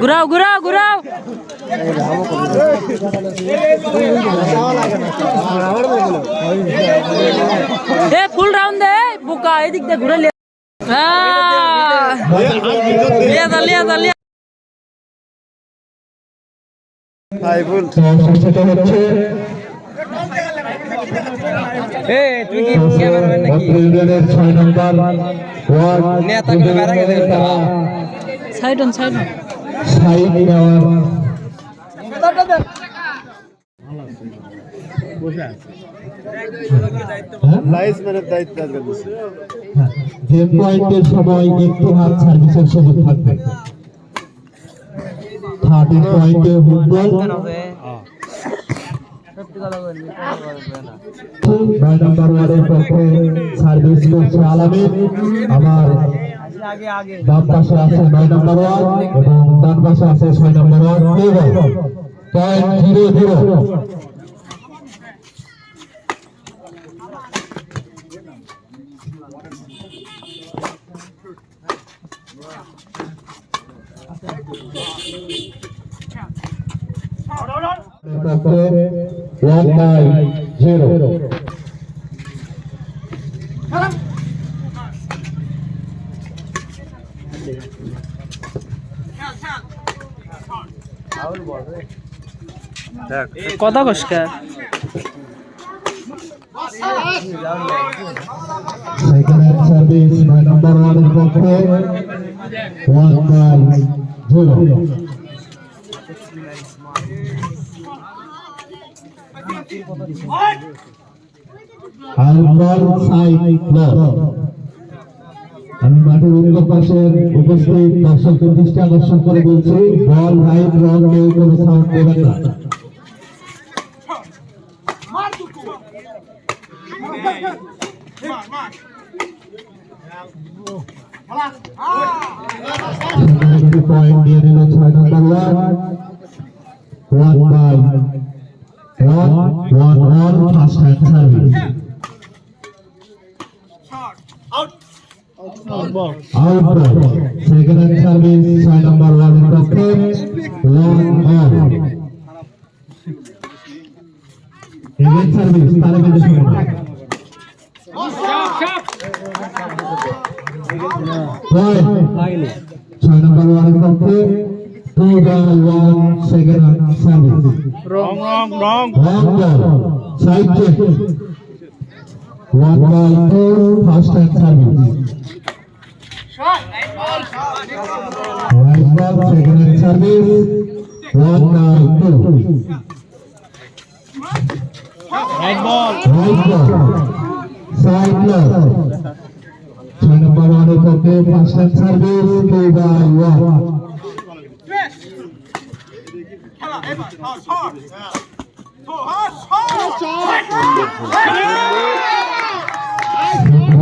ঘুরাও ঘুরাও ঘুরাও। এ ফুল round দে বুকা এদিক দিয়ে ঘুরে লিয়া হ্যাঁ। লিয়া ছয় নম্বর ওয়ার্ড সাইড নেওয়ার গেম পয়েন্টের সময় একটি হাত সার্ভিসের সুযোগ থাকবে। থার্টি পয়েন্টে ফুটবল নয় নম্বর ওয়ার্ডের পক্ষে সার্ভিস করছে আলামিন। আমার বাম পাশে আছে নয় নম্বর ওয়ার্ড এবং ডান পাশে আছে ছয় নম্বর ওয়ার্ড পয়েন্ট জিরো জিরো পক্ষে ওয়ান বাই জিরো কথা কসকা সেকেন্ড সার্ভিস নয় নম্বর ওয়ার্ডের পক্ষে ওয়ান বাই ক্লাব আমি মাঠের উত্তর পাশের উপস্থিত দর্শকদের দৃষ্টি আকর্ষণ করে বলছি, বল রাইট রং নেই কোনো সাউন্ড দেবেন না। একটি পয়েন্ট দিয়ে নিল ছয় নম্বর one by one one one first hand service out second hand service ছয় নম্বর ওয়ার্ডের পক্ষে ওয়ান ওয়ান এগেন সার্ভিস তার কিন্তু সময় পয়েন্ট ছয় নম্বর ওয়ার্ডের পক্ষে two by one second service wrong wrong wrong ball, side check. One ball, two, first hand service. Right ball, second hand service. One ball, two. Right ball Right ball, side left. ওয়ার্ডের পক্ষে first hand service two by one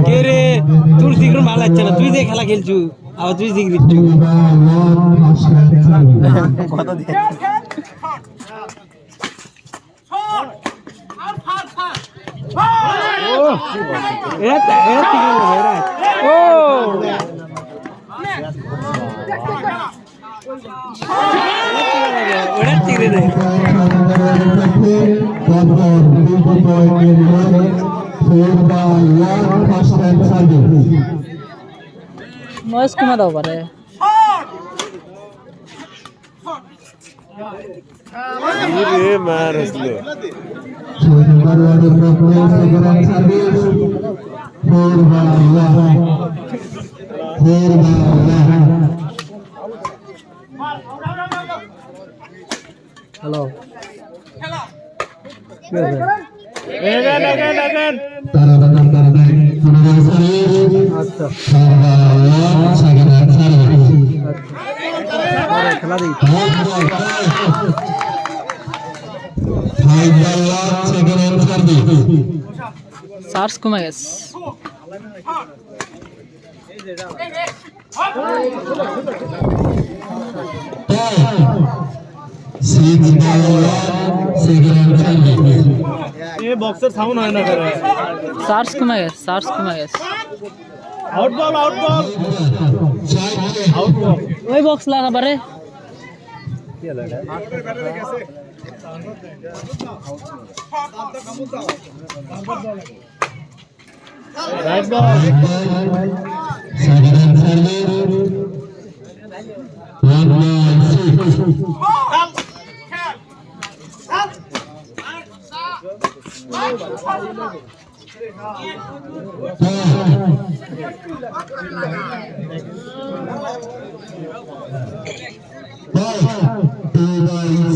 কে রে? তোর সিগ্রম ভালো লাগছে না তুই যে খেলা খেলছু আবার তুই সিগ্রি two by one first hand service এরা এরা ঠিক এরা ও ওরা ঠিক রে মার আসলে হ্যালো খেলা দিই চার্জ কমে গেছে সিক্স বল সেকেন্ড সার্ভিস এ বক্সের সাউন্ড হয় না করে চার্জ কমে গেছে চার্জ কমে গেছে। Out ball out ball out ball ওই box লাগাবারে right ball second service one nine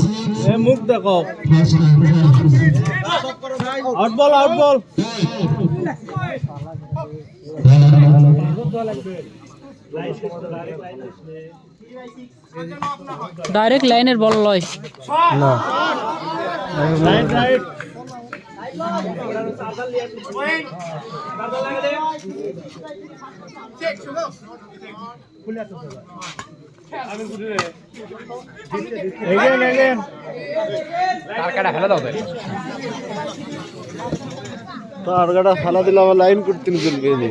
six এ মুখ দেখো। Out ball out ball. Direct লাইনের বল লয়। Right right. তার গাড়া ফালা দিলে আমার লাইন করতে চলবে নি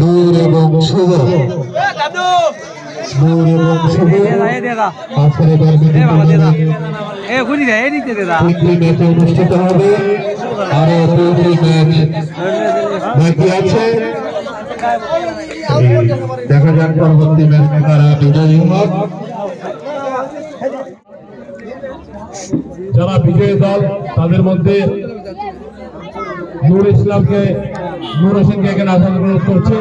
নূর এবং শুভ। এবং শুভ। আজকের তিনটি ম্যাচ অনুষ্ঠিত হবে। আরও দুটি ম্যাচ বাকি আছে। দেখা যাক পরবর্তী ম্যাচ কারা বিজয়ী হন যারা বিজয়ী দল তাদের মধ্যে নূর ইসলামকে নূর হোসেনকে এখানে আসার অনুরোধ করছি।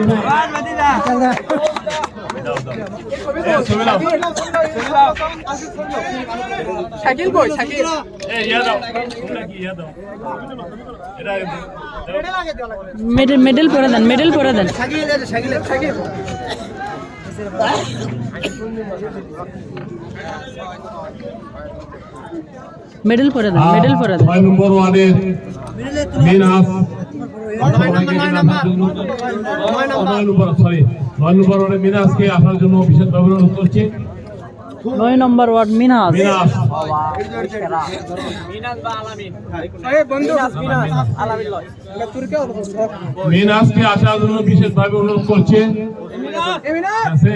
মেডেল মেডেল পরে দেন মেডেল পরে দেন। মেডেল পরে দেন মেডেল পরে দেন। নম্বর ওয়ার্ডের মিনাস নয় নম্বর সরি নয় নম্বর ওয়ার্ডে মিনাসকে আসার জন্য বিশেষভাবে অনুরোধ করছি? নয় নম্বর ওয়ার্ড মিনাজ মিনাস। মিনাসকে আসার জন্য বিশেষভাবে অনুরোধ করছে? আছে?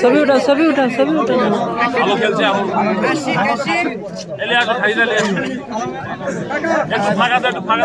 ছবি উঠাও ছবি উঠাও ছবি উঠাও। ভালো খেলছে এলে খাই দিলে। একটু ফাঁকা একটু ফাঁকা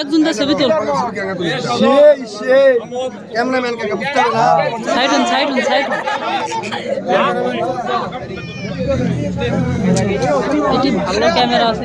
একজন তো ছবি তোল হন সাইড সাইড ভালো ক্যামেরা আছে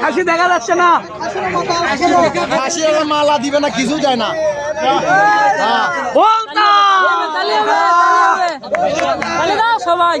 খাসি দেখা যাচ্ছে না খাসি মালা দিবে না কিছু যায় না সবাই